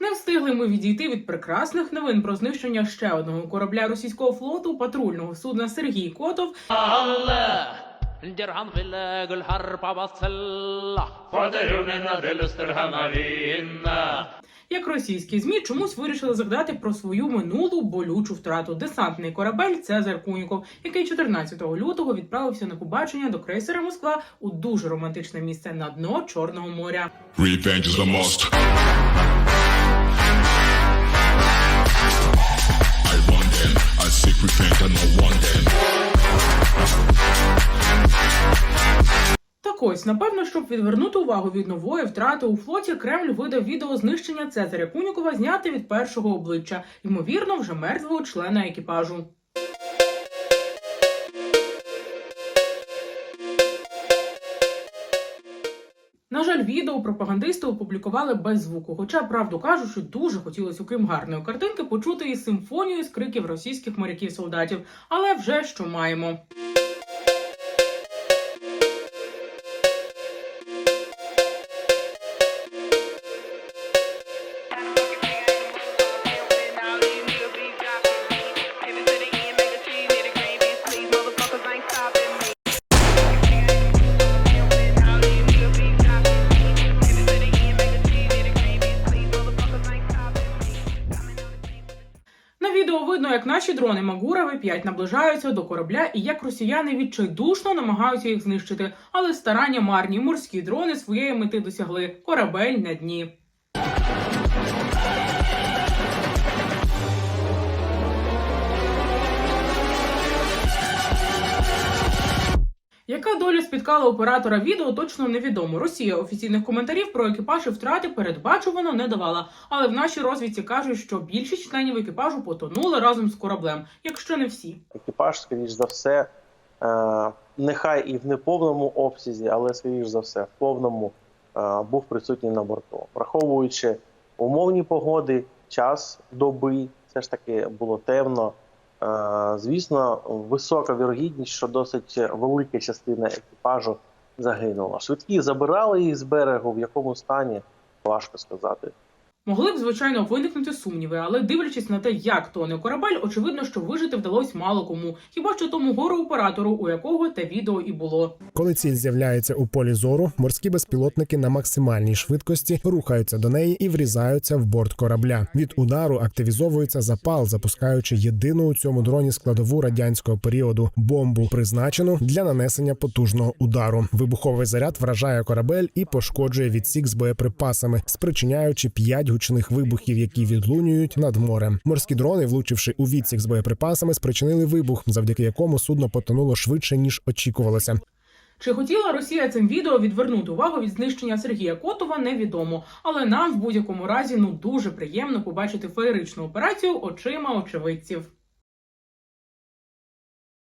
Не встигли ми відійти від прекрасних новин про знищення ще одного корабля російського флоту патрульного судна Сергій Котов. الله الجرحان في اللاج الحرب بصلة Подарюнина делюстерганарінна. Як російські змі чомусь вирішили згадати про свою минулу болючу втрату десантний корабель Цезар Куніков, який 14 лютого відправився на побачення до крейсера Москва у дуже романтичне місце на дно Чорного моря. Revenge is the must. Ось, напевно, щоб відвернути увагу від нової втрати у флоті, Кремль видав відео знищення Цезаря Кунікова, зняте від першого обличчя, ймовірно, вже мертвого члена екіпажу. На жаль, відео пропагандисти опублікували без звуку. Хоча, правду кажучи, дуже хотілося, окрім гарної картинки, почути і симфонію з криків російських моряків-солдатів. Але вже що маємо. На видно, як наші дрони Магурави 5 наближаються до корабля і як росіяни відчайдушно намагаються їх знищити, але старання марні морські дрони своєї мети досягли корабель на дні. Яка доля спіткала оператора відео, точно невідомо. Росія офіційних коментарів про екіпаж і втрати передбачувано не давала. Але в нашій розвідці кажуть, що більшість членів екіпажу потонули разом з кораблем, якщо не всі. екіпаж, скоріш за все, е, нехай і в неповному обсязі, але скоріш за все, в повному е, був присутній на борту. Враховуючи умовні погоди, час доби, все ж таки було темно. Е, Звісно, висока вірогідність, що досить велика частина екіпажу загинула. Швидкі забирали їх з берегу, в якому стані важко сказати. Могли б, звичайно, виникнути сумніви, але дивлячись на те, як тоне корабель, очевидно, що вижити вдалося мало кому. Хіба що тому гору оператору, у якого те відео і було. Коли ціль з'являється у полі зору, морські безпілотники на максимальній швидкості рухаються до неї і врізаються в борт корабля. Від удару активізовується запал, запускаючи єдину у цьому дроні складову радянського періоду бомбу, призначену для нанесення потужного удару. Вибуховий заряд вражає корабель і пошкоджує відсік з боєприпасами, спричиняючи п'ять гучних вибухів, які відлунюють над морем. Морські дрони, влучивши у відсік з боєприпасами, спричинили вибух, завдяки якому судно потонуло швидше ніж очікувалося. Чи хотіла Росія цим відео відвернути увагу від знищення Сергія Котова, невідомо. Але нам в будь-якому разі ну дуже приємно побачити феєричну операцію очима очевидців.